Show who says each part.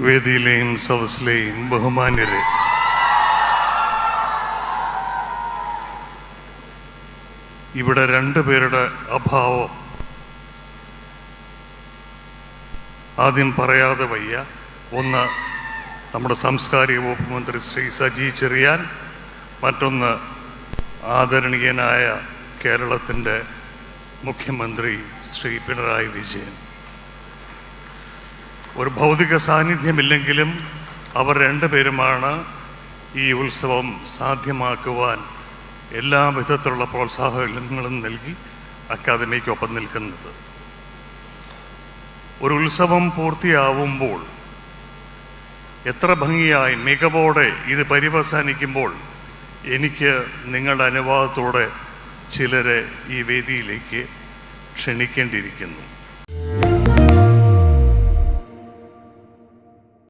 Speaker 1: വേദിയിലെയും സദസ്സിലെയും ബഹുമാന്യരെ. ഇവിടെ രണ്ടു പേരുടെ അഭാവം. ആദ്യം പറയാതെ വയ്യ. ഒന്ന് നമ്മുടെ സാംസ്കാരിക വകുപ്പ് മന്ത്രി ശ്രീ സജി ചെറിയാൻ. മറ്റൊന്ന് ആദരണീയനായ കേരളത്തിന്റെ മുഖ്യമന്ത്രി ശ്രീ പിണറായി വിജയൻ. ഒരു ഭൗതിക സാന്നിധ്യമില്ലെങ്കിലും അവർ രണ്ടുപേരുമാണ് ഈ ഉത്സവം സാധ്യമാക്കുവാൻ എല്ലാ വിധത്തിലുള്ള പ്രോത്സാഹനങ്ങളും നൽകി അക്കാദമിക്കൊപ്പം നിൽക്കുന്നത്. ഒരു ഉത്സവം പൂർത്തിയാവുമ്പോൾ എത്ര ഭംഗിയായി മികവോടെ ഇത് പര്യവസാനിക്കുമ്പോൾ എനിക്ക് നിങ്ങളുടെ അനുവാദത്തോടെ ചിലരെ ഈ വേദിയിലേക്ക് ക്ഷണിക്കേണ്ടിയിരിക്കുന്നു.